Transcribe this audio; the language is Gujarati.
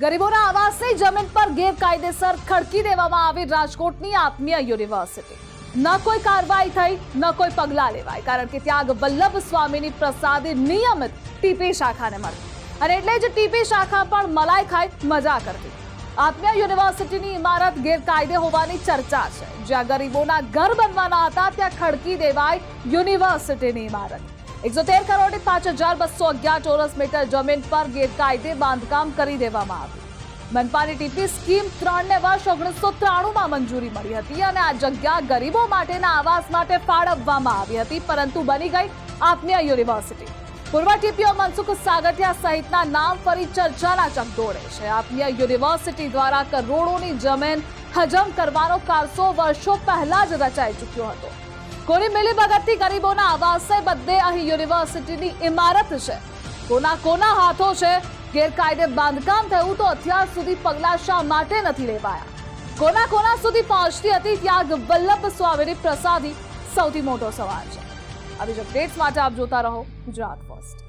ગરીબોના આવાસની જમીન પર ગેરકાયદેસર ખડકી દેવામાં આવી રાજકોટની આત્મીય યુનિવર્સિટી. ન કોઈ કાર્યવાહી થઈ, ન કોઈ પગલાં લેવાય, કારણ કે ત્યાં વલ્લભ સ્વામીની પ્રસાદી નિયમિત ટીપી શાખાને મળી. અને એટલે જ ટીપી શાખા પણ મલાઈ ખાઈ મજા કરતી. આત્મીય યુનિવર્સિટીની ઇમારત ગેરકાયદે હોવાની ચર્ચા છે. જ્યાં ગરીબોના ઘર બનવાના હતા, ત્યાં ખડકી દેવાય યુનિવર્સિટીની ઇમારત. એકસો તેર કરોડ પાંચ હજાર બસો અગિયાર ચોરસ મીટર જમીન પર ગેરકાયદે બાંધકામ કરી દેવામાં આવ્યું. મનપાની ટીપી સ્કીમ ત્રણને વર્ષ ઓગણીસો ત્રાણુંમાં મંજૂરી મળી હતી અને આ જગ્યા ગરીબો માટેના આવાસ માટે ફાળવવામાં આવી હતી, પરંતુ બની ગઈ આત્મીય યુનિવર્સિટી. પૂર્વ ટીપીઓ મનસુખ સાગઠિયા સહિતના નામ ફરી ચર્ચાના ચકડોળે છે. આત્મીય યુનિવર્સિટી દ્વારા કરોડોની જમીન હજમ કરવાનો કારસો વર્ષો પહેલા જ રચાઈ ચૂક્યો હતો. કોની મિલીભગતથી ગરીબોના આવાસે બધે અહીં યુનિવર્સિટીની ઇમારત છે. કોના કોના હાથો છે? ગેરકાયદે બાંધકામ થયું તો અત્યાર સુધી પગલાં શા માટે નથી લેવાયા? કોના કોના સુધી પહોંચતી હતી ત્યાં વલ્લભ સ્વામીની પ્રસાદી? સૌથી મોટો સવાલ છે. આવી જ અપડેટ્સ માટે આપ જોતા રહો ગુજરાત ફર્સ્ટ.